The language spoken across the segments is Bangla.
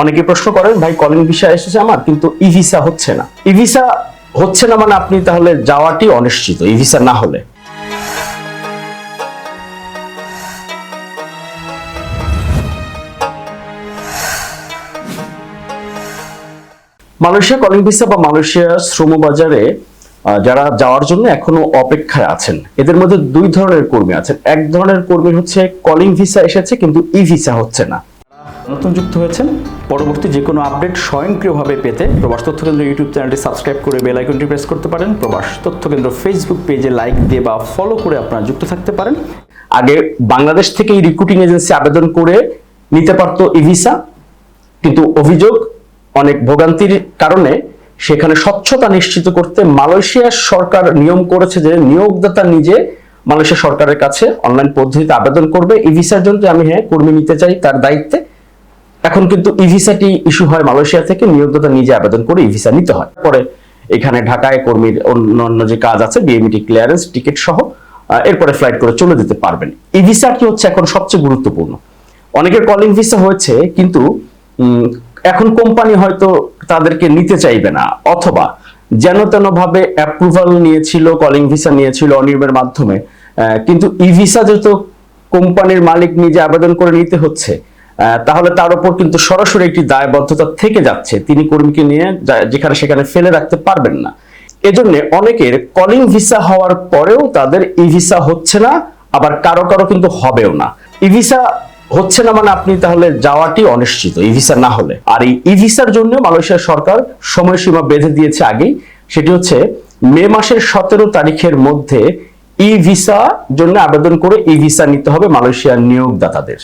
অনেকে প্রশ্ন করেন, ভাই কলিং ভিসা এসেছে আমার, কিন্তু ই ভিসা হচ্ছে না। ই ভিসা হচ্ছে না মানে আপনি তাহলে যাওয়াটি অনিশ্চিত ই ভিসা না হলে। মালয়েশিয়া কলিং ভিসা বা মালয়েশিয়া শ্রম বাজারে যারা যাওয়ার জন্য এখনও অপেক্ষায় আছেন, এদের মধ্যে দুই ধরনের কর্মী আছেন। এক ধরনের কর্মী হচ্ছে কলিং ভিসা এসেছে, কিন্তু ই ভিসা হচ্ছে না। নতুন যুক্ত হয়েছেন, পরবর্তী যে কোনো আপডেট স্বয়ংক্রিয়ভাবে পেতে প্রবাস তথ্য কেন্দ্র ইউটিউব চ্যানেলটি সাবস্ক্রাইব করে বেল আইকনটি প্রেস করতে পারেন। প্রবাস তথ্য কেন্দ্র ফেসবুক পেজে লাইক দিয়ে বা ফলো করে আপনারা যুক্ত থাকতে পারেন। আগে বাংলাদেশ থেকে এই রিক্রুটিং এজেন্সি আবেদন করে নিতে পারতো ই ভিসা কিন্তু অভিযোগ অনেক ভোগান্তির কারণে সেখানে স্বচ্ছতা নিশ্চিত করতে মালয়েশিয়া সরকার নিয়ম করেছে যে নিয়োগদাতা নিজে মালয়েশিয়া সরকারের কাছে অনলাইন পদ্ধতিতে আবেদন করবে। ই ভিসার জন্য আমি হ্যাঁ কর্মী নিতে চাই তার দায়িত্বে এখন কিন্তু ই ভিসাটি ইস্যু হয় মালয়েশিয়া থেকে, নিয়োগদাতা নিজে আবেদন করে ই ভিসা নিতে হয়। পরে এখানে ঢাকায় কর্মীর অন্যান্য যে কাজ আছে বিএমটি ক্লিয়ারেন্স টিকিট সহ এরপরে ফ্লাইট করে চলে যেতে পারবেন। ই ভিসাটি হচ্ছে এখন সবচেয়ে গুরুত্বপূর্ণ। অনেকের কলিং ভিসা হয়েছে, কিন্তু এখন কোম্পানি হয়তো তাদেরকে নিতে চাইবে না, অথবা যেন তেন ভাবে অ্যাপ্রুভাল নিয়েছিল কলিং ভিসা নিয়েছিল অনিয়মের মাধ্যমে কিন্তু ই ভিসা যেহেতু কোম্পানির মালিক নিজে আবেদন করে নিতে হচ্ছে তাহলে তার উপর কিন্তু সরাসরি একটি দায়বদ্ধতা থেকে যাচ্ছে। তিনি কর্মীকে নিয়ে যেখানে সেখানে ফেলে রাখতে পারবেন না। এজন্য অনেকের কলিং ভিসা হওয়ার পরেও তাদের ই ভিসা হচ্ছে না, আবার কারও কারও কিন্তু হবেও না। ই ভিসা হচ্ছে না মানে আপনি তাহলে যাওয়াটি অনিশ্চিত ই ভিসা না হলে। আর এই ই ভিসার জন্য মালয়েশিয়া সরকার সময়সীমা বেঁধে দিয়েছে আগেই। সেটি হচ্ছে মে মাসের সতেরো তারিখের মধ্যে ই ভিসা জন্য আবেদন করে ই ভিসা নিতে হবে মালয়েশিয়ার নিয়োগদাতাদের।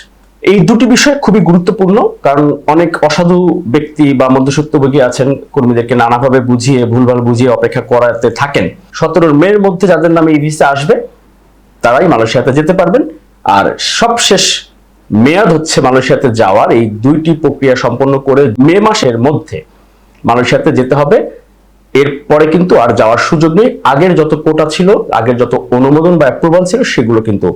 এই দুটি বিষয় খুবই গুরুত্বপূর্ণ, কারণ অনেক অসাধু ব্যক্তি বা মধ্যসত্ত্বভোগী আছেন, কর্মীদেরকে নানাভাবে বুঝিয়ে, ভুলভাল বুঝিয়ে অপেক্ষা করাতে থাকেন। সতেরোর মের মধ্যে যাদের নামে ই ভিসা আসবে, তারাই মালয়েশিয়াতে যেতে পারবেন। আর সবশেষ মেয়াদ হচ্ছে মালয়েশিয়াতে যাওয়ার, এই দুইটি প্রক্রিয়া সম্পন্ন করে মে মাসের মধ্যে মালয়েশিয়াতে যেতে হবে। এরপরে কিন্তু আর যাওয়ার সুযোগ নেই। আগের যত কোটা ছিল, আগের যত অনুমোদন বা অ্যাপ্রুভাল ছিল, সেগুলো কিন্তু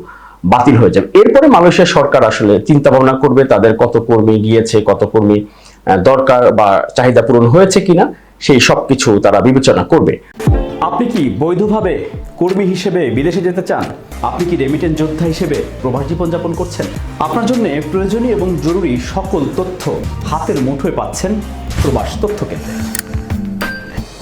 বাতিল হয়ে যাবে। এরপরে মালয়েশিয়া সরকার আসলে চিন্তা ভাবনা করবে তাদের কত কর্মী গিয়েছে, কত কর্মী দরকার বা চাহিদা পূরণ হয়েছে কিনা, সেই সবকিছু তারা বিবেচনা করবে। আপনি কি বৈধভাবে কর্মী হিসেবে বিদেশে যেতে চান? আপনি কি রেমিটেন্স যোদ্ধা হিসেবে প্রবাস জীবনযাপন করছেন? আপনার জন্য প্রয়োজনীয় এবং জরুরি সকল তথ্য হাতের মুঠোয় পাচ্ছেন প্রবাস তথ্য কেন্দ্রে।